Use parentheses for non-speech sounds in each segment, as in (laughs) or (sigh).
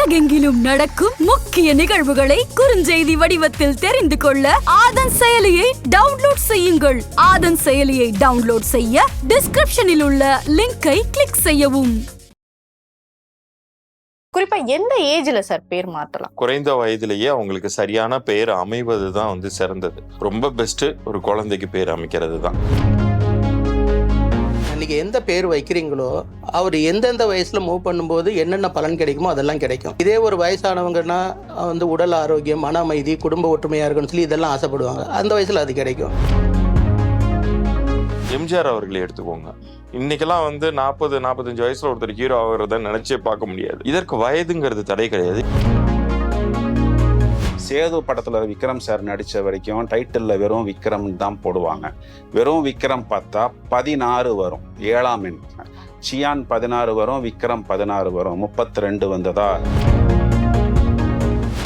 உலகெங்கிலும் நடக்கும் முக்கிய நிகழ்வுகளை குறுஞ்செய்தி வடிவத்தில் தெரிந்து கொள்ள ஆதன் செயலியை டவுன்லோட் செய்யுங்கள். ஆதன் செயலியை டவுன்லோட் செய்ய டிஸ்கிரிப்ஷனில் உள்ள லிங்கை கிளிக் செய்யவும். குறிப்பா எந்த ஏஜ்ல சார் பேர் மாத்தலாம்? குறைந்த வயதிலேயே அவங்களுக்கு சரியான பெயர் அமைவது தான் வந்து சிறந்தது. ரொம்ப பெஸ்ட் ஒரு குழந்தைக்கு பேர் அமைக்கிறது தான் அன்றைக்கி எந்த பேர் வைக்கிறீங்களோ அவர் எந்தெந்த வயசில் மூவ் பண்ணும்போது என்னென்ன பலன் கிடைக்குமோ அதெல்லாம் கிடைக்கும். இதே ஒரு வயசானவங்கன்னா வந்து உடல் ஆரோக்கியம் மன அமைதி குடும்ப ஒற்றுமையாக இருக்குன்னு சொல்லி இதெல்லாம் ஆசைப்படுவாங்க. அந்த வயசில் அது கிடைக்கும். எம்ஜிஆர் அவர்களை எடுத்துக்கோங்க. இன்னைக்கெல்லாம் வந்து நாற்பது நாற்பத்தஞ்சு வயசுல ஒருத்தர் ஹீரோ ஆகிறத நினைச்சே பார்க்க முடியாது. இதற்கு வயதுங்கிறது தடை கிடையாது. சேது படத்துல விக்ரம் சார் நடிச்ச வரைக்கும் டைட்டில்ல வெறும் விக்ரம் தான் போடுவாங்க. வெறும் விக்ரம் பார்த்தா பதினாறு வரும். ஏழாம் எண். சியான் பதினாறு வரும் விக்ரம் பதினாறு வரும். முப்பத்தி ரெண்டு வந்ததா?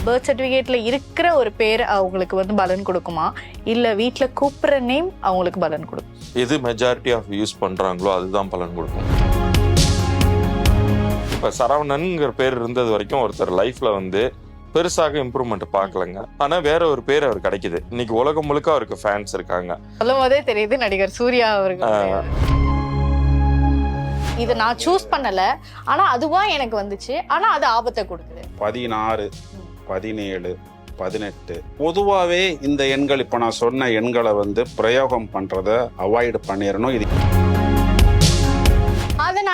பர்த் சர்டிபிகேட்ல இருக்கிற ஒரு பேர் அவங்களுக்கு வந்து பலன் கொடுக்குமா? இல்ல வீட்ல கூப்பிடுற நேம் அவங்களுக்கு பலன் கொடுக்கும் எது மெஜாரிட்டி ஆஃப் யூஸ் பண்றாங்களோ அதுதான் பலன் கொடுக்கும். இப்ப சரவணன்ங்கிற பேர் இருந்தது வரைக்கும் ஒருத்தர் லைஃப்ல வந்து பெருசாக இம்ப்ரூவ்மெண்ட் பார்க்கலங்க. ஆனா வேற ஒரு பேர் அவர் கிடைக்குது. இன்னைக்கு உலகம் முழுக்க அவருக்கு ஃபேன்ஸ் இருக்காங்க. சொல்லும் போதே தெரியுது நடிகர் சூர்யா அவர்கள் இது நான் சூஸ் பண்ணல. ஆனா அதுவா எனக்கு வந்துச்சு. ஆனா அது ஆபத்தை கொடுக்குது. பதினாறு பதினேழு பதினெட்டு. பொதுவாகவே இந்த எண்கள் இப்போ நான் சொன்ன எண்களை வந்து பிரயோகம் பண்றதை அவாய்டு பண்ணிடணும் இது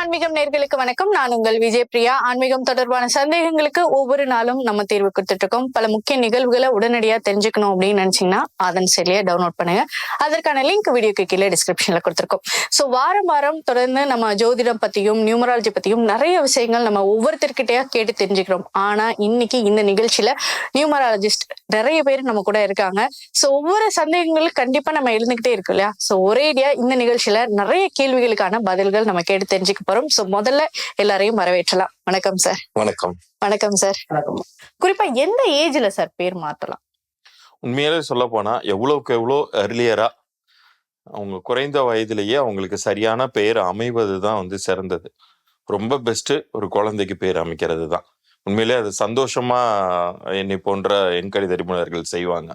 ஆன்மீகம் நேர்களுக்கு வணக்கம். நான் உங்கள் விஜய் பிரியா. ஆன்மீகம் தொடர்பான சந்தேகங்களுக்கு ஒவ்வொரு நாளும் நம்ம தீர்வு கொடுத்துட்டு இருக்கோம். பல முக்கிய நிகழ்வுகளை உடனடியா தெரிஞ்சுக்கணும் அப்படின்னு நினைச்சீங்கன்னா அதன் செயலியை டவுன்லோட் பண்ணுங்க. அதற்கான லிங்க் வீடியோக்கு கீழே டிஸ்கிரிப்ஷன்ல கொடுத்துருக்கோம். ஸோ வாரம் வாரம் தொடர்ந்து நம்ம ஜோதிடம் பத்தியும் நியூமராலஜி பத்தியும் நிறைய விஷயங்கள் நம்ம ஒவ்வொருத்தர்கிட்டயா கேட்டு தெரிஞ்சுக்கிறோம். ஆனா இன்னைக்கு இந்த நிகழ்ச்சியில நியூமராலஜிஸ்ட் நிறைய பேர் நம்ம கூட இருக்காங்க. ஸோ ஒவ்வொரு சந்தேகங்களும் கண்டிப்பா நம்ம எழுந்துகிட்டே இருக்கோம் இல்லையா? ஸோ ஒரேடியா இந்த நிகழ்ச்சியில நிறைய கேள்விகளுக்கான பதில்கள் நம்ம கேட்டு தெரிஞ்சுக்க போறோம் ஸோ முதல்ல எல்லாரையும் வரவேற்றலாம். வணக்கம் சார் வணக்கம். வணக்கம் சார் குறிப்பா எந்த ஏஜ்ல சார் பேர் மாத்தலாம்? உண்மையிலே சொல்ல போனா எவ்வளவுக்கு எவ்வளோ அர்லியரா அவங்க குறைந்த வயதிலேயே அவங்களுக்கு சரியான பெயர் அமைவது தான் வந்து சிறந்தது. ரொம்ப பெஸ்ட் ஒரு குழந்தைக்கு பேர் அமைக்கிறது தான். உண்மையிலே அது சந்தோஷமா என்னை போன்ற எண்கணித நிபுணர்கள் செய்வாங்க.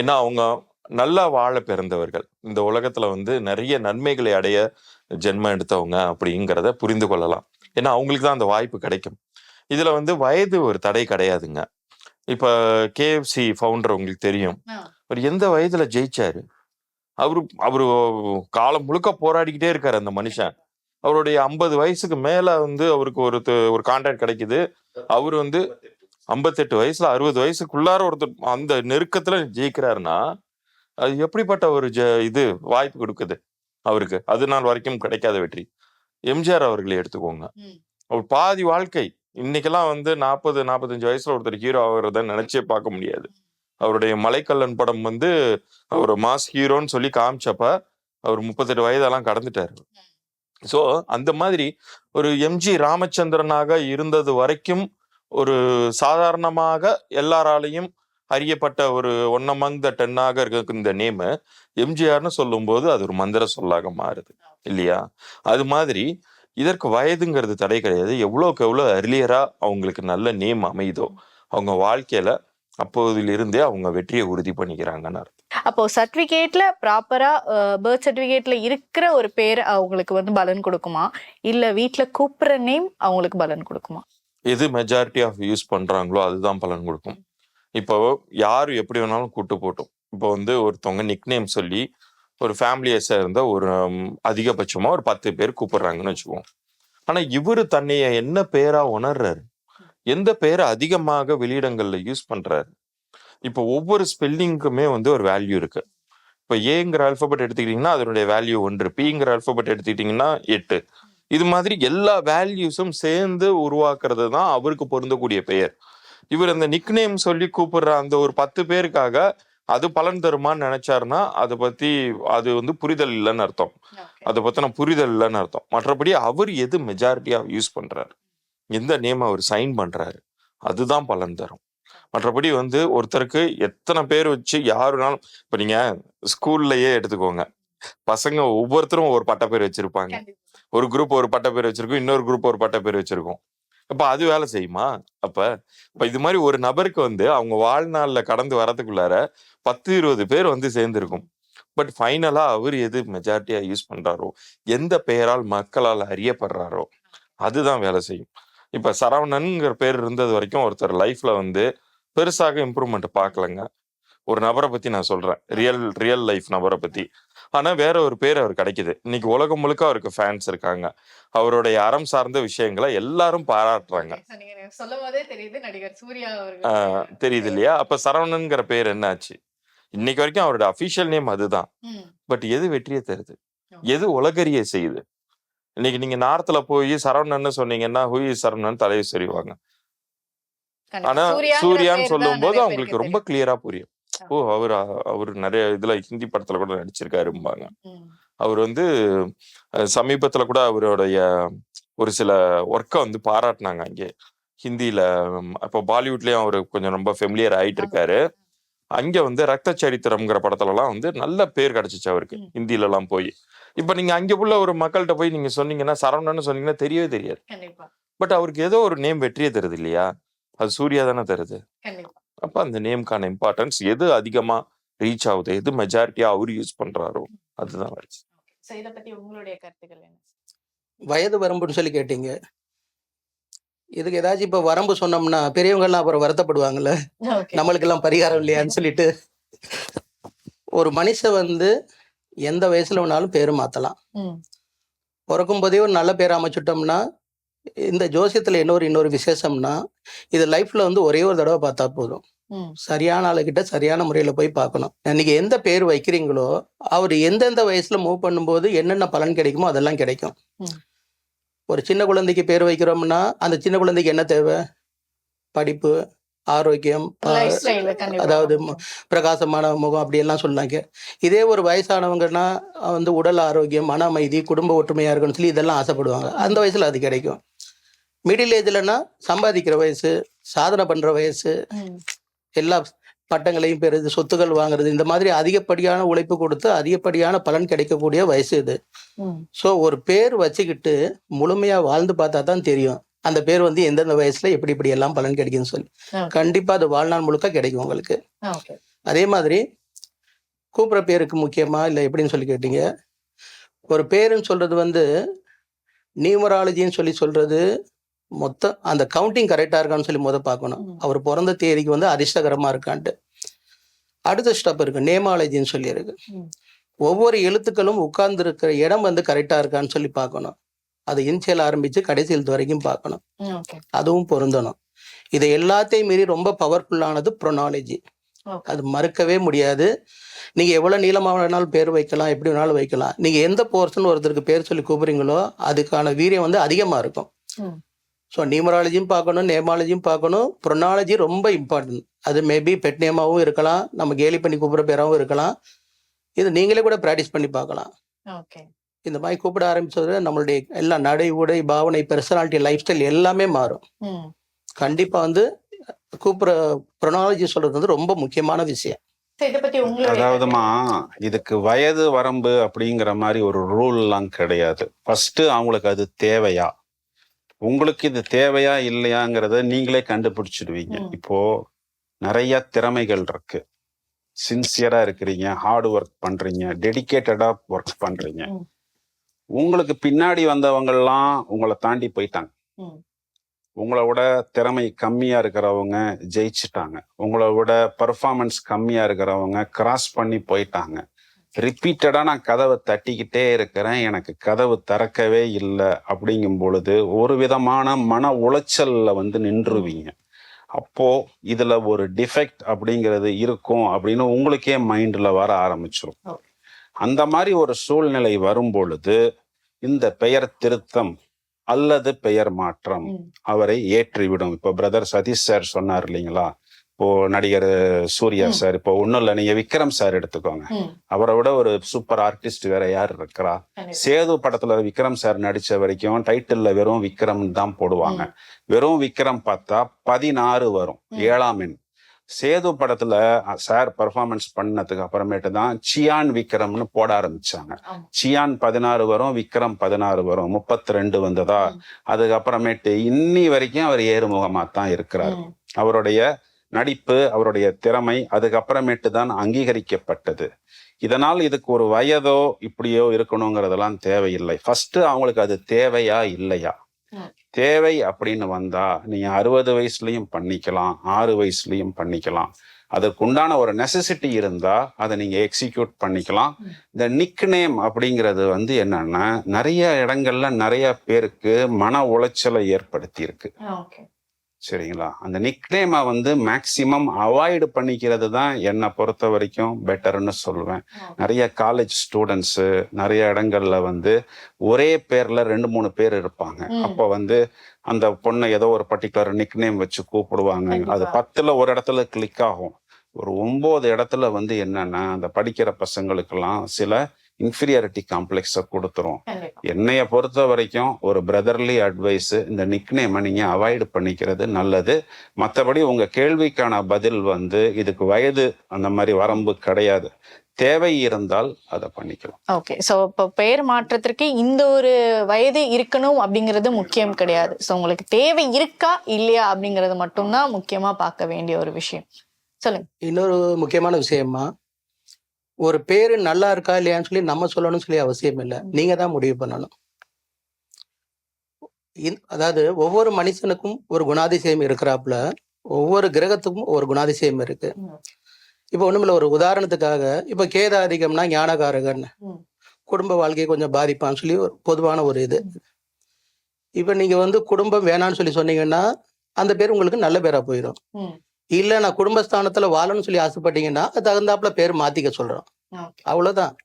ஏன்னா அவங்க நல்லா வாழ பிறந்தவர்கள். இந்த உலகத்துல வந்து நிறைய நன்மைகளை அடைய ஜென்மம் எடுத்தவங்க அப்படிங்கிறத புரிந்து கொள்ளலாம். ஏன்னா அவங்களுக்கு தான் அந்த வாய்ப்பு கிடைக்கும். இதுல வந்து வயது ஒரு தடை கிடையாதுங்க. இப்ப கேஎஃப்சி ஃபவுண்டர் உங்களுக்கு தெரியும். அவர் எந்த வயதுல ஜெயிச்சாரு? அவரு அவரு காலம் முழுக்க போராடிக்கிட்டே இருக்காரு அந்த மனுஷன். அவருடைய ஐம்பது வயசுக்கு மேல வந்து அவருக்கு ஒரு ஒரு கான்ட்ராக்ட் கிடைக்குது. அவர் வந்து ஐம்பத்தெட்டு வயசுல அறுபது வயசுக்குள்ளார ஒருத்தர் அந்த நெருக்கத்துல ஜெயிக்கிறாருன்னா அது எப்படிப்பட்ட ஒரு ஜ இது வாய்ப்பு கொடுக்குது அவருக்கு? அது நாள் வரைக்கும் கிடைக்காத வெற்றி. எம்ஜிஆர் அவர்களை எடுத்துக்கோங்க. அவர் பாதி வாழ்க்கை இன்னைக்கெல்லாம் வந்து நாற்பது நாற்பத்தஞ்சு வயசுல ஒருத்தர் ஹீரோ ஆகுறத நினைச்சே பார்க்க முடியாது. அவருடைய மலைக்கல்லன் படம் வந்து அவர் மாஸ் ஹீரோன்னு சொல்லி காமிச்சப்ப அவர் முப்பத்தெட்டு வயதெல்லாம் கடந்துட்டாரு ஸோ அந்த மாதிரி ஒரு எம்ஜி ராமச்சந்திரனாக இருந்தது வரைக்கும் ஒரு சாதாரணமாக எல்லாராலையும் அறியப்பட்ட ஒரு ஒன் அமங் த டென்னாக இருக்க இந்த நேமு எம்ஜிஆர்னு சொல்லும்போது அது ஒரு மந்திர சொல்லாக மாறுது இல்லையா? அது மாதிரி இதற்கு வயதுங்கிறது தடை கிடையாது. எவ்வளோக்கு எவ்வளோ அர்லியரா அவங்களுக்கு நல்ல நேம் அமையுதோ அவங்க வாழ்க்கையில அப்போதிலிருந்தே அவங்க வெற்றியை உறுதி பண்ணிக்கிறாங்கன்னு அர்த்தம். அப்போ சர்டிபிகேட்ல ப்ராப்பரா பர்த் சர்டிபிகேட்ல இருக்கிற ஒரு பேர் அவங்களுக்கு வந்து பலன் கொடுக்குமா? இல்ல வீட்ல கூப்பிடுற நேம் அவங்களுக்கு பலன் கொடுக்குமா? எது மெஜாரிட்டி ஆஃப் யூஸ் பண்றாங்களோ அதுதான் பலன் கொடுக்கும். இப்போ யார் எப்படி வேணாலும் கூட்டு போட்டோம். இப்போ வந்து ஒருத்தவங்க நிக்நேம் சொல்லி ஒரு ஃபேமிலியை சேர்ந்த ஒரு அதிகபட்சமாக ஒரு பத்து பேர் கூப்பிடுறாங்கன்னு வச்சுக்குவோம். ஆனால் இவர் தன்னைய என்ன பேராக உணர்றாரு? எந்த பேரை அதிகமாக வெளியிடங்களில் யூஸ் பண்ணுறாரு இப்போ ஒவ்வொரு ஸ்பெல்லிங்க்குமே வந்து ஒரு வேல்யூ இருக்கு. இப்போ ஏங்கிற அல்பபெட் எடுத்துக்கிட்டிங்கன்னா அதனுடைய வேல்யூ ஒன்று. பிங்கிற அல்பபெட் எடுத்துக்கிட்டிங்கன்னா எட்டு. இது மாதிரி எல்லா வேல்யூஸும் சேர்ந்து உருவாக்குறது தான் அவருக்கு பொருந்தக்கூடிய பெயர். இவர் அந்த நிக்நேம் சொல்லி கூப்பிடுற அந்த ஒரு பத்து பேருக்காக அது பலன் தருமான்னு நினைச்சாருன்னா அதை பத்தி அது வந்து புரிதல் இல்லைன்னு அர்த்தம். அதை பத்தின புரிதல் இல்லைன்னு அர்த்தம். மற்றபடி அவர் எது மெஜாரிட்டியா யூஸ் பண்றாரு? எந்த நேம் அவர் சைன் பண்றாரு? அதுதான் பலன் தரும். மற்றபடி வந்து ஒருத்தருக்கு எத்தனை பேர் வச்சு யாருனாலும் இப்ப நீங்க ஸ்கூல்லயே எடுத்துக்கோங்க. பசங்க ஒவ்வொருத்தரும் ஒரு பட்ட பேர் வச்சிருப்பாங்க. ஒரு குரூப் ஒரு பட்ட பேர் வச்சிருக்கும் இன்னொரு குரூப் ஒரு பட்ட பேர் வச்சிருக்கும். அப்ப அது வேலை செய்யுமா? அப்ப இப்ப இது மாதிரி ஒரு நபருக்கு வந்து அவங்க வாழ்நாள்ல கடந்து வரதுக்குள்ளார பத்து இருபது பேர் வந்து சேர்ந்திருக்கும். பட் ஃபைனலா அவர் எது மெஜாரிட்டியா யூஸ் பண்றாரோ எந்த பெயரால் மக்களால் அறியப்படுறாரோ அதுதான் வேலை செய்யும். இப்ப சரவணன்ங்கிற பேர் இருந்தது வரைக்கும் ஒருத்தர் லைஃப்ல வந்து பெருசாக இம்ப்ரூவ்மெண்ட் பார்க்கலங்க ஒரு நபரை பத்தி நான் சொல்றேன். ரியல் ரியல் லைஃப் நபரை பத்தி. ஆனா வேற ஒரு பேர் அவர் கிடைக்குது. இன்னைக்கு உலகம் முழுக்க அவருக்கு ஃபேன்ஸ் இருக்காங்க. அவருடைய அறம் சார்ந்த விஷயங்களை எல்லாரும் பாராட்டுறாங்க. தெரியுது இல்லையா? அப்ப சரவணன்ங்கிற பேர் என்னாச்சு? இன்னைக்கு வரைக்கும் அவரோட அபிஷியல் நேம் அதுதான். பட் எது வெற்றியை தருது? எது உலகறிய செய்யுது? இன்னைக்கு நீங்க நார்த்ல போய் சரவணன்னு சொன்னீங்கன்னா ஹூய் சரவணன்? தலையை சொறிவாங்க ஆனா சூர்யான்னு சொல்லும் போது அவங்களுக்கு ரொம்ப கிளியரா புரியும். ஓ அவர் அவர் நிறைய இதுல ஹிந்தி படத்துல கூட நடிச்சிருக்காரும்பாங்க. அவர் வந்து சமீபத்துல கூட அவருடைய ஒரு சில ஒர்க்கை வந்து பாராட்டினாங்க அங்கே. ஹிந்தில ம், அப்போ பாலிவுட்லயும் அவர் கொஞ்சம் ரொம்ப ஃபெமிலியர் ஆயிட்டு இருக்காரு. அங்க வந்து ரத்த சரித்திரம்ங்கிற படத்துல எல்லாம் வந்து நல்ல பேர் கிடைச்சிச்சு அவருக்கு. ஹிந்தில எல்லாம் போய். இப்ப நீங்க அங்க உள்ள ஒரு மக்கள்கிட்ட போய் நீங்க சொன்னீங்கன்னா சரவணன்னு சொன்னீங்கன்னா தெரியவே தெரியாது. பட் அவருக்கு ஏதோ ஒரு நேம் வெற்றியை தருது இல்லையா? அது சூர்யா தானே தருது. அப்ப அந்த நேம்க்கான இம்பார்ட்டன்ஸ் எது அதிகமா ரீச் ஆகுது? எது மெஜாரிட்டியா அவர் யூஸ் பண்றாரோ? அதுதான் வருது சோ இத பத்தி உங்களுடைய கருத்துக்கள் என்ன? வயது வரம்புன்னு சொல்லி கேட்டீங்க. இதுக்கு ஏதாச்சும் இப்போ வரம்பு சொன்னோம்னா பெரியவங்கெல்லாம் அப்புறம் வருத்தப்படுவாங்கல்ல? நம்மளுக்கெல்லாம் பரிகாரம் இல்லையான்னு (laughs) சொல்லிட்டு. ஒரு மனுஷன் வந்து எந்த வயசுல வேணாலும் பேர் மாத்தலாம். பிறக்கும் போதே ஒரு நல்ல பேர் அமைச்சுட்டோம்னா இந்த ஜோசியத்துல இன்னொரு இன்னொரு விசேஷம்னா இது லைஃப்ல வந்து ஒரே ஒரு தடவை பார்த்தா போதும். சரியான ஆளுகிட்ட சரியான முறையில போய் பார்க்கணும். இன்னைக்கு எந்த பேர் வைக்கிறீங்களோ அவர் எந்தெந்த வயசுல மூவ் பண்ணும்போது என்னென்ன பலன் கிடைக்குமோ அதெல்லாம் கிடைக்கும். ஒரு சின்ன குழந்தைக்கு பேர் வைக்கிறோம்னா அந்த சின்ன குழந்தைக்கு என்ன தேவை? படிப்பு ஆரோக்கியம் அதாவது பிரகாசமான முகம் அப்படி எல்லாம் சொன்னாங்க. இதே ஒரு வயசானவங்கன்னா வந்து உடல் ஆரோக்கியம் மன அமைதி குடும்ப ஒற்றுமையா இருக்கணும்னு சொல்லி இதெல்லாம் ஆசைப்படுவாங்க. அந்த வயசுல அது கிடைக்கும். மிடில் ஏஜ்லன்னா சம்பாதிக்கிற வயசு சாதனை பண்ற வயசு. எல்லா பட்டங்களையும் பெறுது சொத்துக்கள் வாங்குறது இந்த மாதிரி அதிகப்படியான உழைப்பு கொடுத்து அதிகப்படியான பலன் கிடைக்கக்கூடிய வயசு இது. ஸோ ஒரு பேர் வச்சுக்கிட்டு முழுமையா வாழ்ந்து பார்த்தா தான் தெரியும். அந்த பேர் வந்து எந்தெந்த வயசுல எப்படி இப்படி எல்லாம் பலன் கிடைக்கும்னு சொல்லி. கண்டிப்பா அது வாழ்நாள் முழுக்க கிடைக்கும் உங்களுக்கு. அதே மாதிரி கூப்பிட்ற பேருக்கு முக்கியமா இல்லை எப்படின்னு சொல்லி கேட்டீங்க? ஒரு பேருன்னு சொல்றது வந்து நியூமராலஜின்னு சொல்லி சொல்றது மொத்தம் அந்த கவுண்டிங் கரெக்டாக இருக்கான்னு சொல்லி முத பார்க்கணும். அவர் பிறந்த தேதிக்கு வந்து அதிர்ஷ்டகரமாக இருக்கான்ட்டு. அடுத்த ஸ்டெப் இருக்கு நேமாலஜின்னு சொல்லி இருக்கு. ஒவ்வொரு எழுத்துக்களும் உட்கார்ந்து இருக்கிற இடம் வந்து கரெக்டாக இருக்கான்னு சொல்லி பார்க்கணும். அது இன்சியல் ஆரம்பிச்சு கடைசி எழுத்து வரைக்கும் பார்க்கணும். அதுவும் பொருந்தணும். இதை எல்லாத்தையும் மீறி ரொம்ப பவர்ஃபுல்லானது ப்ரொனாலஜி. அது மறுக்கவே முடியாது. நீங்க எவ்வளவு நீளமா வேணாலும் பேர் வைக்கலாம் எப்படி வேணாலும் வைக்கலாம். நீங்க எந்த போர்ஷன் ஒருத்தருக்கு பேர் சொல்லி கூப்பிடுறீங்களோ அதுக்கான வீரியம் வந்து அதிகமா இருக்கும். ஸோ நியூமராலஜியும் பார்க்கணும் நேமாலஜியும் பார்க்கணும். ப்ரொனாலஜி ரொம்ப இம்பார்ட்டன்ட் அது மேபி பெட் நேமாவும் இருக்கலாம் நம்ம கேலி பண்ணி கூப்பிட்ற பேராகவும் இருக்கலாம். இது நீங்களே கூட ப்ராக்டிஸ் பண்ணி பார்க்கலாம். ஓகே இந்த மாதிரி கூப்பிட ஆரம்பிச்சது நம்மளுடைய எல்லா நடை உடை பாவனை பர்சனாலிட்டி லைஃப் ஸ்டைல் எல்லாமே மாறும். கண்டிப்பா வந்து கூப்பிட்ற ப்ரொனாலஜி சொல்றது வந்து ரொம்ப முக்கியமான விஷயம். அதாவதுமா இதுக்கு வயது வரம்பு அப்படிங்கிற மாதிரி ஒரு ரூல் எல்லாம் கிடையாது. ஃபர்ஸ்ட் அவங்களுக்கு அது தேவையா? உங்களுக்கு இது தேவையா இல்லையாங்கிறத நீங்களே கண்டுபிடிச்சிடுவீங்க. இப்போ நிறைய திறமைகள் இருக்கு சின்சியரா இருக்கிறீங்க ஹார்ட் ஒர்க் பண்றீங்க டெடிகேட்டடா ஒர்க் பண்றீங்க. உங்களுக்கு பின்னாடி வந்தவங்கெல்லாம் உங்களை தாண்டி போயிட்டாங்க. உங்களை விட திறமை கம்மியா இருக்கிறவங்க ஜெயிச்சிட்டாங்க உங்களை விட பர்ஃபார்மன்ஸ் கம்மியா இருக்கிறவங்க கிராஸ் பண்ணி போயிட்டாங்க ரிப்பீட்டடா நான் கதவை தட்டிக்கிட்டே இருக்கிறேன். எனக்கு கதவு திறக்கவே இல்லை. அப்படிங்கும் பொழுது ஒரு விதமான மன உளைச்சல்ல வந்து நின்றுவீங்க. அப்போ இதுல ஒரு டிஃபெக்ட் அப்படிங்கிறது இருக்கும் அப்படின்னு உங்களுக்கே மைண்ட்ல வர ஆரம்பிச்சிடும். அந்த மாதிரி ஒரு சூழ்நிலை வரும் பொழுது இந்த பெயர் திருத்தம் அல்லது பெயர் மாற்றம். அவரை ஏற்றிவிடும். இப்போ பிரதர் சதீஷ் சார் சொன்னார் இல்லைங்களா? இப்போ நடிகர் சூர்யா. சார் இப்போ ஒன்றும் இல்லை நீங்க விக்ரம் சார் எடுத்துக்கோங்க. அவரை விட ஒரு சூப்பர் ஆர்டிஸ்ட் வேற யார் இருக்கிறா. சேது படத்துல விக்ரம் சார் நடிச்ச வரைக்கும் டைட்டில்ல வெறும் விக்ரம் தான் போடுவாங்க. வெறும் விக்ரம் பார்த்தா பதினாறு வரும். ஏழாம் எண் சேது படத்துல சார் பெர்ஃபார்மன்ஸ் பண்ணதுக்கு அப்புறமேட்டு தான் சியான் விக்ரம்னு போட ஆரம்பிச்சாங்க. சியான் பதினாறு வரும் விக்ரம் பதினாறு வரும் முப்பத்தி ரெண்டு வந்ததா அதுக்கப்புறமேட்டு இன்னி வரைக்கும் அவர் ஏறுமுகமா தான் இருக்கிறார். அவருடைய நடிப்பு அவருடைய திறமை அதுக்கப்புறமேட்டு தான் அங்கீகரிக்கப்பட்டது. இதனால் இதுக்கு ஒரு வயதோ இப்படியோ இருக்கணுங்கிறதெல்லாம் தேவையில்லை. ஃபர்ஸ்ட் அவங்களுக்கு அது தேவையா இல்லையா. தேவை அப்படின்னு வந்தா நீங்க அறுபது வயசுலயும் பண்ணிக்கலாம் ஆறு வயசுலயும் பண்ணிக்கலாம். அதற்குண்டான ஒரு நெசசிட்டி இருந்தா அதை நீங்க எக்ஸிக்யூட் பண்ணிக்கலாம். இந்த நிக் நேம் அப்படிங்கிறது வந்து என்னன்னா நிறைய இடங்கள்ல நிறைய பேருக்கு மன உளைச்சலை ஏற்படுத்தி இருக்கு சரிங்களா? அந்த நிக்நேமை வந்து மேக்சிமம் அவாய்டு பண்ணிக்கிறது தான் என்னை பொறுத்த வரைக்கும் பெட்டர்னு சொல்லுவேன். நிறைய காலேஜ் ஸ்டூடெண்ட்ஸு நிறைய இடங்கள்ல வந்து ஒரே பேர்ல ரெண்டு மூணு பேர் இருப்பாங்க. அப்போ வந்து அந்த பொண்ணை ஏதோ ஒரு பர்டிகுலர் நிக்நேம் வச்சு கூப்பிடுவாங்க. அது பத்துல ஒரு இடத்துல கிளிக் ஆகும். ஒரு ஒன்பது இடத்துல வந்து என்னன்னா அந்த படிக்கிற பசங்களுக்கெல்லாம் சில இன்ஃபீரியாரிட்டி காம்ப்ளெக்ஸை கொடுத்துரும். என்னைய பொறுத்த வரைக்கும் ஒரு பிரதர்லி அட்வைஸ் இந்த நிக்நேமை நீங்க அவாய்டு பண்ணிக்கிறது நல்லது. மற்றபடி உங்க கேள்விக்கான பதில் வந்து இதுக்கு வயது அந்த மாதிரி வரம்பு கிடையாது. தேவை இருந்தால் அதை பண்ணிக்கலாம். ஓகே சோ இப்போ பெயர் மாற்றத்திற்கு இந்த ஒரு வயது இருக்கணும் அப்படிங்கிறது முக்கியம் கிடையாது. சோ உங்களுக்கு தேவை இருக்கா இல்லையா அப்படிங்கிறது மட்டும்தான் முக்கியமா பார்க்க வேண்டிய ஒரு விஷயம். சொல்லுங்க. இன்னொரு முக்கியமான விஷயமா ஒரு பேரு நல்லா இருக்கா இல்லையான்னு சொல்லி நம்ம சொல்லணும்னு சொல்லி அவசியம் இல்லை. நீங்க தான் முடிவு பண்ணணும். அதாவது ஒவ்வொரு மனுஷனுக்கும் ஒரு குணாதிசயம் இருக்கிறாப்புல ஒவ்வொரு கிரகத்துக்கும் ஒரு குணாதிசயம் இருக்கு. இப்போ ஒண்ணுமில்ல ஒரு உதாரணத்துக்காக இப்போ கேதாதிகம்னா ஞானகாரகன். குடும்ப வாழ்க்கையை கொஞ்சம் பாதிப்பான்னு சொல்லி ஒரு பொதுவான ஒரு இது. இப்போ நீங்க வந்து குடும்பம் வேணான்னு சொல்லி சொன்னீங்கன்னா அந்த பேர் உங்களுக்கு நல்ல பேரா போயிடும். இல்ல நான் குடும்பஸ்தானத்துல வாழணும்னு சொல்லி ஆசைப்பட்டீங்கன்னா அது தகுந்தாப்புல பேர் மாத்திக்க சொல்றோம். Okay. அவ்வளவுதான்.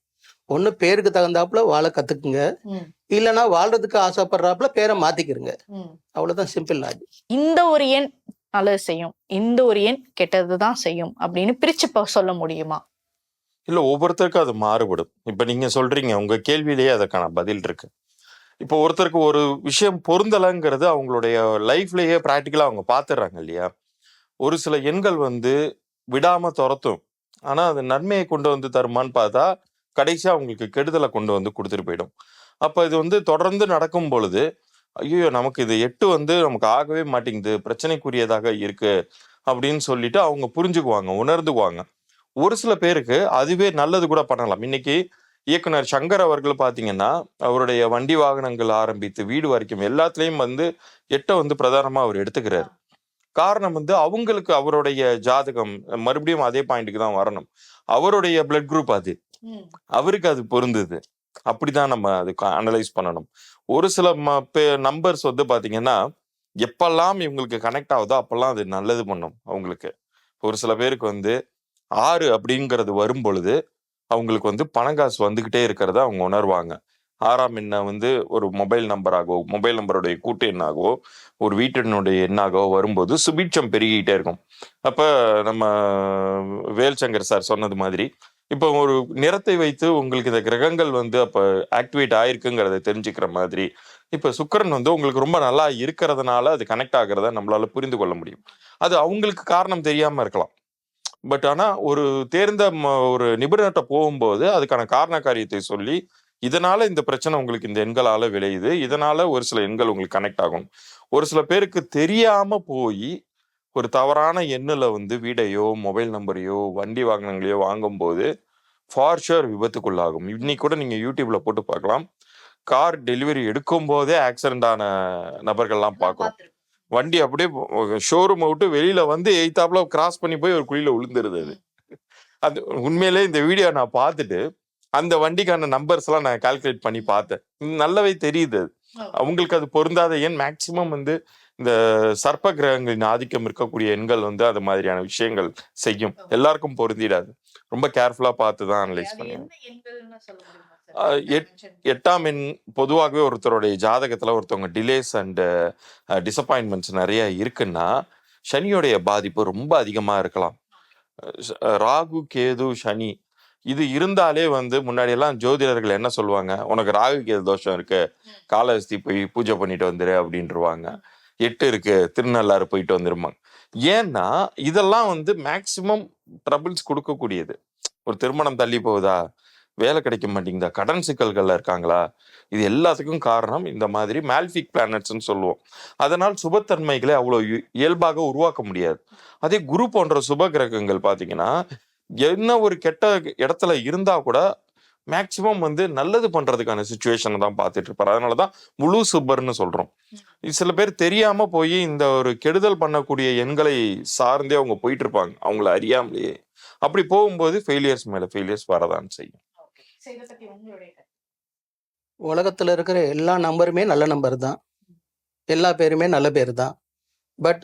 ஒண்ணு பேருக்கு தகுந்தாப்புல வாழ கத்துக்குங்க. ம். இல்லைன்னா வாழ்றதுக்கு ஆசைப்படுறாப்புல பேரை மாத்திக்கிறங்க ம். அவ்வளவுதான் சிம்பிள் லாஜிக் இந்த ஒரு எண் நல்லது செய்யும். இந்த ஒரு எண் கெட்டது தான் செய்யும் அப்படின்னு பிரிச்சு சொல்ல முடியுமா? இல்ல ஒவ்வொருத்தருக்கும் அது மாறுபடும். இப்ப நீங்க சொல்றீங்க உங்க கேள்வியிலேயே அதுக்கான பதில் இருக்கு. இப்போ ஒருத்தருக்கு ஒரு விஷயம் பொருந்தலைங்கிறது அவங்களுடைய லைஃப்லயே ப்ராக்டிக்கலா அவங்க பாத்துடுறாங்க இல்லையா? ஒரு சில எண்கள் வந்து விடாம துரத்தும். ஆனா அது நன்மையை கொண்டு வந்து தருமான்னு பார்த்தா கடைசியா அவங்களுக்கு கெடுதலை கொண்டு வந்து கொடுத்துட்டு போயிடும். அப்ப இது வந்து தொடர்ந்து நடக்கும் பொழுது ஐயோ நமக்கு இது எட்டு வந்து நமக்கு ஆகவே மாட்டேங்குது பிரச்சனைக்குரியதாக இருக்கு அப்படின்னு சொல்லிட்டு அவங்க புரிஞ்சுக்குவாங்க உணர்ந்துக்குவாங்க. ஒரு சில பேருக்கு அதுவே நல்லது கூட பண்ணலாம். இன்னைக்கு இயக்குனர் சங்கர் அவர்கள் பாத்தீங்கன்னா அவருடைய வண்டி வாகனங்கள் ஆரம்பித்து வீடு வரைக்கும் எல்லாத்துலயும் வந்து எட்டை வந்து பிரதானமா அவர் எடுத்துக்கிறாரு. காரணம் வந்து அவங்களுக்கு அவருடைய ஜாதகம் மறுபடியும் அதே பாயிண்ட்டுக்கு தான் வரணும். அவருடைய பிளட் குரூப் அது. அவருக்கு அது பொருந்தது. அப்படிதான் நம்ம அது அனலைஸ் பண்ணணும். ஒரு சில நம்பர்ஸ் வந்து பாத்தீங்கன்னா எப்பெல்லாம் இவங்களுக்கு கனெக்ட் ஆகுதோ அப்பெல்லாம் அது நல்லது பண்ணும் அவங்களுக்கு. ஒரு சில பேருக்கு வந்து ஆறு அப்படிங்கிறது வரும் பொழுது அவங்களுக்கு வந்து பணங்காசு வந்துகிட்டே இருக்கிறத அவங்க உணர்வாங்க. ஆறாம் எண்ணை வந்து ஒரு மொபைல் நம்பராகவோ மொபைல் நம்பருடைய கூட்டு எண்ணாகவோ ஒரு வீட்டினுடைய எண்ணாகவோ வரும்போது சுபீட்சம் பெருகிக்கிட்டே இருக்கும். அப்போ நம்ம வேல்சங்கர் சார் சொன்னது மாதிரி இப்போ ஒரு நிறத்தை வைத்து உங்களுக்கு இந்த கிரகங்கள் வந்து அப்போ ஆக்டிவேட் ஆயிருக்குங்கிறத தெரிஞ்சுக்கிற மாதிரி இப்போ சுக்கிரன் வந்து உங்களுக்கு ரொம்ப நல்லா இருக்கிறதுனால அது கனெக்ட் ஆகிறத நம்மளால புரிந்து கொள்ள முடியும். அது அவங்களுக்கு காரணம் தெரியாமல் இருக்கலாம். பட் ஆனால் ஒரு தேர்ந்த ம- ஒரு நிபுணர்கிட்ட போகும்போது அதுக்கான காரண காரியத்தை சொல்லி இதனால இந்த பிரச்சனை உங்களுக்கு இந்த எண்களால விளையுது. இதனால ஒரு சில எண்கள் உங்களுக்கு கனெக்ட் ஆகும். ஒரு சில பேருக்கு தெரியாம போய் ஒரு தவறான எண்ணில் வந்து வீடையோ மொபைல் நம்பரையோ வண்டி வாகனங்களையோ வாங்கும்போது ஃபார் ஷுர் விபத்துக்குள்ளாகும். இன்னைக்கு கூட நீங்க யூடியூப்ல போட்டு பார்க்கலாம். கார் டெலிவரி எடுக்கும் போதே ஆக்சிடென்ட் ஆன நபர்கள்லாம் பார்க்குறோம். வண்டி அப்படியே ஷோரூம் விட்டு வெளியில வந்து எய்த்தாப்புல கிராஸ் பண்ணி போய் ஒரு குழியில விழுந்துருது அது. அது உண்மையிலே இந்த வீடியோ நான் பார்த்துட்டு அந்த வண்டிக்கான நம்பர்ஸ் எல்லாம் நான் கால்குலேட் பண்ணி பார்த்தேன். நல்லாவே தெரியுது. அவங்களுக்கு அது பொருந்தாத எண் மேக்சிமம் வந்து இந்த சர்ப்ப கிரகங்களின் ஆதிக்கம் இருக்கக்கூடிய எண்கள் வந்து அது மாதிரியான விஷயங்கள் செய்யும். எல்லாருக்கும் பொருந்திடாது. ரொம்ப கேர்ஃபுல்லா பார்த்து தான் அனலைஸ் பண்ணுவேன் எட்டாம் எண் பொதுவாகவே ஒருத்தருடைய ஜாதகத்துல ஒருத்தவங்க டிலேஸ் அண்ட் டிசப்பாயின்மெண்ட்ஸ் நிறைய இருக்குன்னா சனியோடைய பாதிப்பு ரொம்ப அதிகமா இருக்கலாம். ராகு கேது சனி இது இருந்தாலே வந்து முன்னாடி எல்லாம் ஜோதிடர்கள் என்ன சொல்லுவாங்க? உனக்கு ராகு கேது தோஷம் இருக்கு. காலஹஸ்தி போய் பூஜை பண்ணிட்டு வந்துரு அப்படின்ட்டுருவாங்க எட்டு இருக்கு. திருநள்ளாறு போயிட்டு வந்துருமாங்க ஏன்னா இதெல்லாம் வந்து மேக்சிமம் ட்ரபிள்ஸ் கொடுக்கக்கூடியது. ஒரு திருமணம் தள்ளி போகுதா? வேலை கிடைக்க மாட்டேங்குதா? கடன் சிக்கல்கள்ல இருக்காங்களா? இது எல்லாத்துக்கும் காரணம் இந்த மாதிரி மேல்ஃபிக் பிளானட்ஸ்னு சொல்லுவோம். அதனால் சுபத்தன்மைகளை அவ்வளோ இயல்பாக உருவாக்க முடியாது. அதே குரு போன்ற சுப கிரகங்கள் பார்த்தீங்கன்னா என்ன ஒரு கெட்ட இடத்துல இருந்தா கூட மேக்சிமம் வந்து நல்லது பண்றதுக்கான சுச்சுவேஷனை தான் பார்த்துட்டு இருப்பாரு. அதனால தான் முழு சுப்பர்னு சொல்றோம். சில பேர் தெரியாம போய் இந்த ஒரு கெடுதல் பண்ணக்கூடிய எண்களை சார்ந்தே அவங்க போயிட்டு இருப்பாங்க. அவங்கள அறியாமலேயே. அப்படி போகும்போது ஃபெயிலியர்ஸ் மேல ஃபெயிலியர்ஸ் வரதான் செய்யும். உலகத்தில் இருக்கிற எல்லா நம்பருமே நல்ல நம்பர் தான். எல்லா பேருமே நல்ல பேர் தான். பட்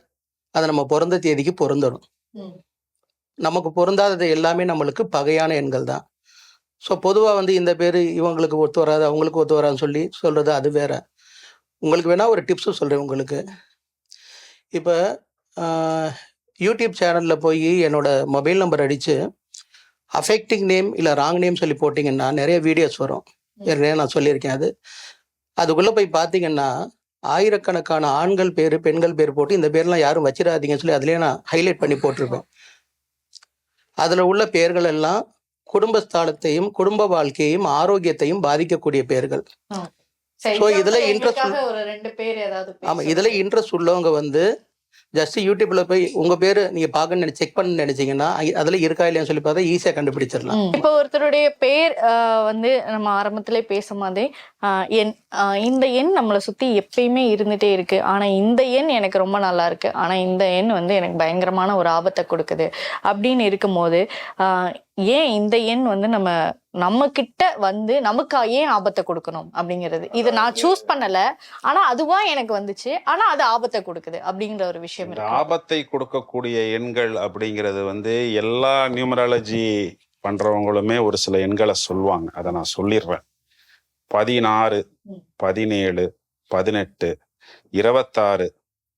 அது நம்ம பிறந்த தேதிக்கு பொருந்தணும். நமக்கு பொருந்தாதது எல்லாமே நம்மளுக்கு பகையான எண்கள் தான். ஸோ பொதுவாக வந்து இந்த பேர் இவங்களுக்கு ஒத்து வராது அவங்களுக்கு ஒத்து வராதுன்னு சொல்லி சொல்கிறது அது வேற. உங்களுக்கு வேணால் ஒரு டிப்ஸும் சொல்கிறேன் உங்களுக்கு. இப்போ யூடியூப் சேனலில் போய் என்னோட மொபைல் நம்பர் அடித்து அஃபெக்டிங் நேம் இல்லை ராங் நேம் சொல்லி போட்டிங்கன்னா நிறைய வீடியோஸ் வரும். ஏற்கனவே நான் சொல்லியிருக்கேன் அது. அதுக்குள்ளே போய் பார்த்தீங்கன்னா ஆயிரக்கணக்கான ஆண்கள் பேர் பெண்கள் பேர் போட்டு இந்த பேர்லாம் யாரும் வச்சிடாதீங்கன்னு சொல்லி அதுலேயே நான் ஹைலைட் பண்ணி போட்டிருப்பேன் அதில் உள்ள பெயர்கள் எல்லாம் குடும்பஸ்தானத்தையும் குடும்ப வாழ்க்கையையும் ஆரோக்கியத்தையும் பாதிக்கக்கூடிய பெயர்கள் So, இதுல ஏதாவது ஆமாம் இதில் இன்ட்ரெஸ்ட் உள்ளவங்க வந்து ஜஸ்ட் யூடியூப்ல போய் உங்கள் பேர் நீங்கள் பார்க்கணும்னு செக் பண்ண நினைச்சீங்கன்னா அதில் இருக்கா இல்லையான்னு சொல்லி பார்த்தா ஈஸியாக கண்டுபிடிச்சிடலாம். இப்போ ஒருத்தருடைய பேர் வந்து நம்ம ஆரம்பத்திலே பேசும்போதே ஆஹ், எண் ஆஹ், இந்த எண் நம்மளை சுத்தி எப்பயுமே இருந்துட்டே இருக்கு. ஆனா இந்த எண் எனக்கு ரொம்ப நல்லா இருக்கு. ஆனா இந்த எண் வந்து எனக்கு பயங்கரமான ஒரு ஆபத்தை கொடுக்குது. அப்படின்னு இருக்கும்போது ஆஹ், ஏன் இந்த எண் வந்து நம்ம நம்ம கிட்ட வந்து நமக்கு ஏன் ஆபத்தை கொடுக்கணும் அப்படிங்கிறது. இதை நான் சூஸ் பண்ணல. ஆனா அதுவா எனக்கு வந்துச்சு. ஆனா அது ஆபத்தை கொடுக்குது அப்படிங்கிற ஒரு விஷயம் ஆபத்தை கொடுக்கக்கூடிய எண்கள் அப்படிங்கிறது வந்து எல்லா நியூமராலஜி பண்றவங்களுமே ஒரு சில எண்களை சொல்லுவாங்க. அதை நான் சொல்லிடுறேன். பதினாறு. பதினேழு பதினெட்டு இருபத்தாறு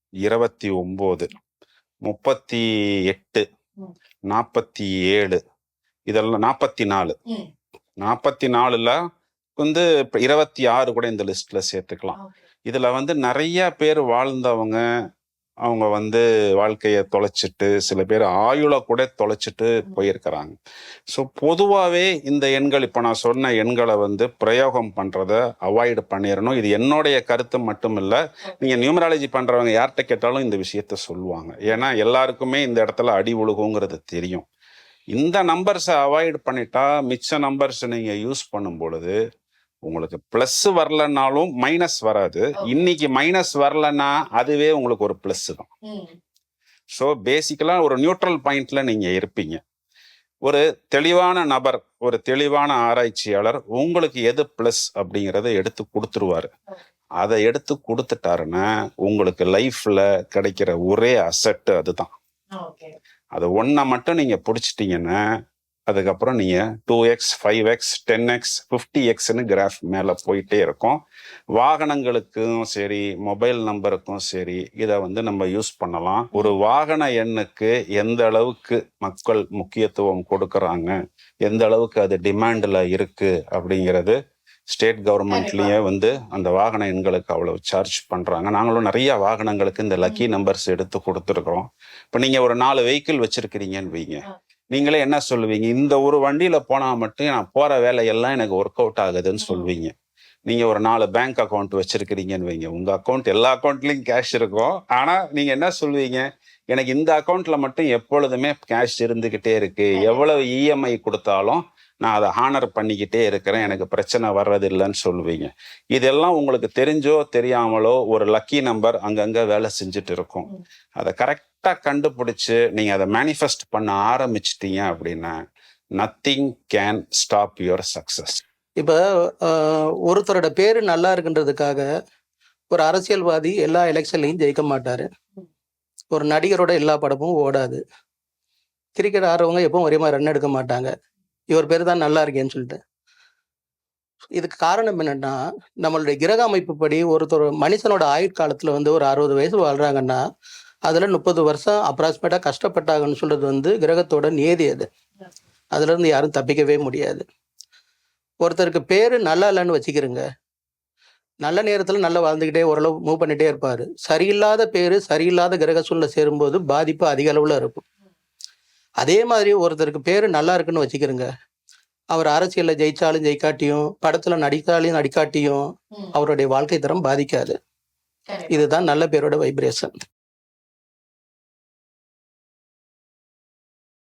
இருபத்தி ஒன்பது முப்பத்தி எட்டு. நாற்பத்தி ஏழு இதெல்லாம் நாற்பத்தி நாலு. நாற்பத்தி நாலுல வந்து இப்ப இருபத்தி ஆறு கூட இந்த லிஸ்ட்ல சேர்த்துக்கலாம். இதுல வந்து நிறைய பேர் வாழ்ந்தவங்க அவங்க வந்து வாழ்க்கையை தொலைச்சிட்டு சில பேர் ஆயுளை கூட தொலைச்சிட்டு போயிருக்கிறாங்க. ஸோ பொதுவாகவே இந்த எண்கள் இப்போ நான் சொன்ன எண்களை வந்து பிரயோகம் பண்ணுறத அவாய்டு பண்ணிடணும் இது என்னுடைய கருத்து மட்டும் இல்லை நீங்கள் நியூமராலஜி பண்ணுறவங்க யார்கிட்ட கேட்டாலும் இந்த விஷயத்த சொல்லுவாங்க. ஏன்னா எல்லாருக்குமே இந்த இடத்துல அடி உழுகுங்கிறது தெரியும். இந்த நம்பர்ஸை அவாய்ட் பண்ணிட்டா மிச்ச நம்பர்ஸ் நீங்கள் யூஸ் பண்ணும் பொழுது உங்களுக்கு ப்ளஸ் வரலனாலும் மைனஸ் வராது. இன்னைக்கு மைனஸ் வரலன்னா அதுவே உங்களுக்கு ஒரு ப்ளஸ் தான். ஸோ பேசிக்கலாக ஒரு நியூட்ரல் பாயிண்ட்ல நீங்க இருப்பீங்க. ஒரு தெளிவான நபர் ஒரு தெளிவான ஆராய்ச்சியாளர் உங்களுக்கு எது ப்ளஸ் அப்படிங்கிறத எடுத்து கொடுத்துருவாரு. அதை எடுத்து கொடுத்துட்டாருன்னா உங்களுக்கு லைஃப்ல கிடைக்கிற ஒரே அசட்டு அதுதான். அது ஒன்றை மட்டும் நீங்கள் பிடிச்சிட்டிங்கன்னா அதுக்கப்புறம் நீங்கள் two x five x ten x fifty எக்ஸ்னு கிராஃப் மேலே போயிட்டே இருக்கும். வாகனங்களுக்கும் சரி மொபைல் நம்பருக்கும் சரி இதை வந்து நம்ம யூஸ் பண்ணலாம். ஒரு வாகன எண்ணுக்கு எந்த அளவுக்கு மக்கள் முக்கியத்துவம் கொடுக்குறாங்க எந்த அளவுக்கு அது டிமாண்டில் இருக்குது அப்படிங்கிறது ஸ்டேட் கவர்மெண்ட்லயே வந்து அந்த வாகன எண்களுக்கு அவ்வளவு சார்ஜ் பண்றாங்க. நாங்களும் நிறைய வாகனங்களுக்கு இந்த லக்கி நம்பர்ஸ் எடுத்து கொடுத்துருக்குறோம். இப்போ நீங்க ஒரு நாலு வெஹிக்கிள் வச்சிருக்கிறீங்கன்னு வைங்க. நீங்களே என்ன சொல்லுவீங்க? இந்த ஒரு வண்டியில போனா மட்டும் நான் போற வேலையெல்லாம் எனக்கு ஒர்க் அவுட் ஆகுதுன்னு சொல்வீங்க நீங்க ஒரு நாலு பேங்க் அக்கௌண்ட் வச்சிருக்கிறீங்கன்னு வைங்க. உங்க அக்கௌண்ட் எல்லா அக்கௌண்ட்லயும் கேஷ் இருக்கும். ஆனா நீங்க என்ன சொல்வீங்க எனக்கு இந்த அக்கௌண்ட்ல மட்டும் எப்பொழுதுமே கேஷ் இருந்துகிட்டே இருக்கு. எவ்வளவு இஎம்ஐ கொடுத்தாலும் நான் அதை ஹானர் பண்ணிக்கிட்டே இருக்கிறேன். எனக்கு பிரச்சனை வர்றது இல்லைன்னு சொல்லுவீங்க. இதெல்லாம் உங்களுக்கு தெரிஞ்சோ தெரியாமலோ ஒரு லக்கி நம்பர் அங்கங்க வேலை செஞ்சுட்டு இருக்கும். அதை கரெக்டாக கண்டுபிடிச்சு நீங்க அதை மேனிஃபெஸ்ட் பண்ண ஆரம்பிச்சிட்டீங்க அப்படின்னா nothing can stop your success இப்போ ஒருத்தரோட பேர் நல்லா இருக்குன்றதுக்காக ஒரு அரசியல்வாதி எல்லா எலெக்ஷன்லையும் ஜெயிக்க மாட்டாரு. ஒரு நடிகரோட எல்லா படமும் ஓடாது. கிரிக்கெட் ஆடுறவங்க எப்பவும் ஒரே மாதிரி ரன் எடுக்க மாட்டாங்க. இவர் பேர் தான் நல்லா இருக்கேன்னு சொல்லிட்டு. இதுக்கு காரணம் என்னன்னா நம்மளுடைய கிரக அமைப்பு படி ஒருத்தர் மனுஷனோட ஆயுட்காலத்தில் வந்து ஒரு அறுபது வயசு வாழ்றாங்கன்னா அதில் முப்பது வருஷம் அப்ராக்சிமேட்டாக கஷ்டப்பட்டாங்கன்னு சொல்றது வந்து கிரகத்தோட நியதி அது. அதுலேருந்து யாரும் தப்பிக்கவே முடியாது. ஒருத்தருக்கு பேர் நல்லா இல்லைன்னு வச்சுக்கிறோங்க. நல்ல நேரத்தில் நல்லா வாழ்ந்துக்கிட்டே ஓரளவு மூவ் பண்ணிகிட்டே இருப்பார். சரியில்லாத பேர் சரியில்லாத கிரக சூழ்நிலை சேரும்போது பாதிப்பு அதிக அளவில் இருக்கும். அதே மாதிரி ஒருத்தருக்கு பேர் நல்லா இருக்குன்னு வச்சுக்கிறோங்க. அவர் அரசியலில் ஜெயிச்சாலும் ஜெயிக்காட்டியும் படத்தில் நடித்தாலும் நடிக்காட்டியும் அவருடைய வாழ்க்கை தரம் பாதிக்காது. இதுதான் நல்ல பேரோட வைப்ரேஷன்